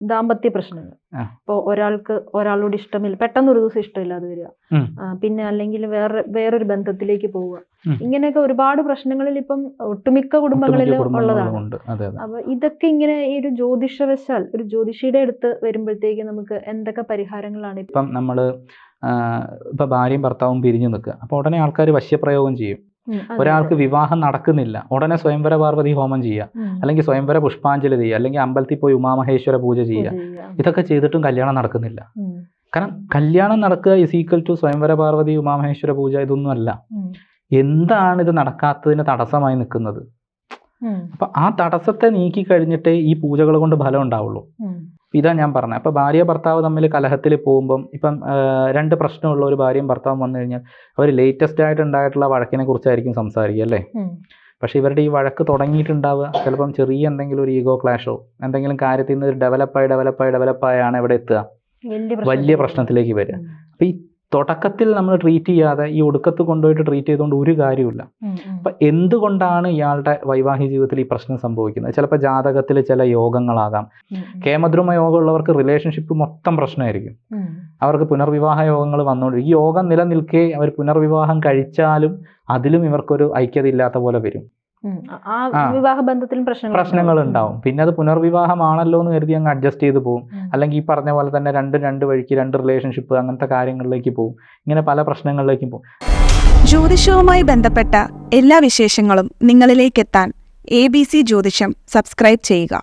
ദാമ്പത്യ പ്രശ്നങ്ങൾ. ഇപ്പോൾ ഒരാൾക്ക് ഒരാളോട് ഇഷ്ടമില്ല. പെട്ടെന്ന് ഒരു ദിവസം ഇഷ്ടമില്ലാതെ വരിക. പിന്നെ അല്ലെങ്കിൽ വേറെ വേറൊരു ബന്ധത്തിലേക്ക് പോവുക. ഇങ്ങനെയൊക്കെ ഒരുപാട് പ്രശ്നങ്ങളിൽ ഇപ്പം ഒട്ടുമിക്ക കുടുംബങ്ങളിൽ ഉള്ളതാണ്. അപ്പൊ ഇതൊക്കെ ഇങ്ങനെ ഈ ഒരു ജ്യോതിഷവശാൽ ഒരു ജ്യോതിഷിയുടെ അടുത്ത് വരുമ്പോഴത്തേക്ക് നമുക്ക് എന്തൊക്കെ പരിഹാരങ്ങളാണ് ഇപ്പം? നമ്മൾ ഇപ്പം ഭാര്യയും ഭർത്താവും പിരിഞ്ഞു നിൽക്കുക. അപ്പോൾ ഉടനെ ആൾക്കാർ വശ്യപ്രയോഗം ചെയ്യും. ഒരാൾക്ക് വിവാഹം നടക്കുന്നില്ല. ഉടനെ സ്വയംവര പാർവതി ഹോമം ചെയ്യുക. അല്ലെങ്കിൽ സ്വയംവര പുഷ്പാഞ്ജലി ചെയ്യുക. അല്ലെങ്കിൽ അമ്പലത്തിൽ പോയി ഉമാമഹേശ്വര പൂജ ചെയ്യുക. ഇതൊക്കെ ചെയ്തിട്ടും കല്യാണം നടക്കുന്നില്ല. കാരണം കല്യാണം നടക്കുക ഇസ് ഈക്വൽ ടു സ്വയംവര പാർവതി ഉമാമഹേശ്വര പൂജ ഇതൊന്നും അല്ല എന്താണ് ഇത് നടക്കാത്തതിന് തടസ്സമായി നിൽക്കുന്നത്? അപ്പൊ ആ തടസ്സത്തെ നീക്കി കഴിഞ്ഞിട്ടേ ഈ പൂജകൾ കൊണ്ട് ഫലം ഉണ്ടാവുള്ളൂ. ഇതാ ഞാൻ പറഞ്ഞത് അപ്പോൾ ഭാര്യ ഭർത്താവ് തമ്മിൽ കലഹത്തിൽ പോകുമ്പം ഇപ്പം രണ്ട് പ്രശ്നമുള്ള ഒരു ഭാര്യയും ഭർത്താവും വന്നു കഴിഞ്ഞാൽ അവർ ലേറ്റസ്റ്റ് ആയിട്ട് ഉണ്ടായിട്ടുള്ള വഴക്കിനെ കുറിച്ചായിരിക്കും സംസാരിക്കുക അല്ലേ? പക്ഷെ ഇവരുടെ ഈ വഴക്ക് തുടങ്ങിയിട്ടുണ്ടാവുക ചിലപ്പം ചെറിയ എന്തെങ്കിലും ഒരു ഈഗോ ക്ലാഷോ എന്തെങ്കിലും കാര്യത്തിൽ നിന്ന് ഡെവലപ്പായി ഡെവലപ്പായി ഡെവലപ്പായാണ് ഇവിടെ എത്തുക. വലിയ പ്രശ്നത്തിലേക്ക് വരിക. അപ്പം ഈ തുടക്കത്തിൽ നമ്മൾ ട്രീറ്റ് ചെയ്യാതെ ഈ ഒടുക്കത്ത് കൊണ്ടുപോയിട്ട് ട്രീറ്റ് ചെയ്തുകൊണ്ട് ഒരു കാര്യമില്ല അപ്പം എന്തുകൊണ്ടാണ് ഇയാളുടെ വൈവാഹിക ജീവിതത്തിൽ ഈ പ്രശ്നം സംഭവിക്കുന്നത്? ചിലപ്പോൾ ജാതകത്തിൽ ചില യോഗങ്ങളാകാം. കേമദ്രുമ യോഗമുള്ളവർക്ക് റിലേഷൻഷിപ്പ് മൊത്തം പ്രശ്നമായിരിക്കും. അവർക്ക് പുനർവിവാഹ യോഗങ്ങൾ വന്നുകൊണ്ട് ഈ യോഗം നിലനിൽക്കെ അവർ പുനർവിവാഹം കഴിച്ചാലും അതിലും ഇവർക്കൊരു ഐക്യത ഇല്ലാത്ത പോലെ വരും. പ്രശ്നങ്ങൾ ഉണ്ടാവും പിന്നെ അത് പുനർവിവാഹമാണല്ലോ എന്ന് കരുതി അങ്ങ് അഡ്ജസ്റ്റ് ചെയ്ത് പോകും അല്ലെങ്കിൽ ഈ പറഞ്ഞ പോലെ തന്നെ രണ്ട് രണ്ട് വഴിക്ക് രണ്ട് റിലേഷൻഷിപ്പ് അങ്ങനത്തെ കാര്യങ്ങളിലേക്ക് പോകും ഇങ്ങനെ പല പ്രശ്നങ്ങളിലേക്കും പോകും ജ്യോതിഷവുമായി ബന്ധപ്പെട്ട എല്ലാ വിശേഷങ്ങളും നിങ്ങളിലേക്കെത്താൻ എ ബി സി ജ്യോതിഷം സബ്സ്ക്രൈബ് ചെയ്യുക.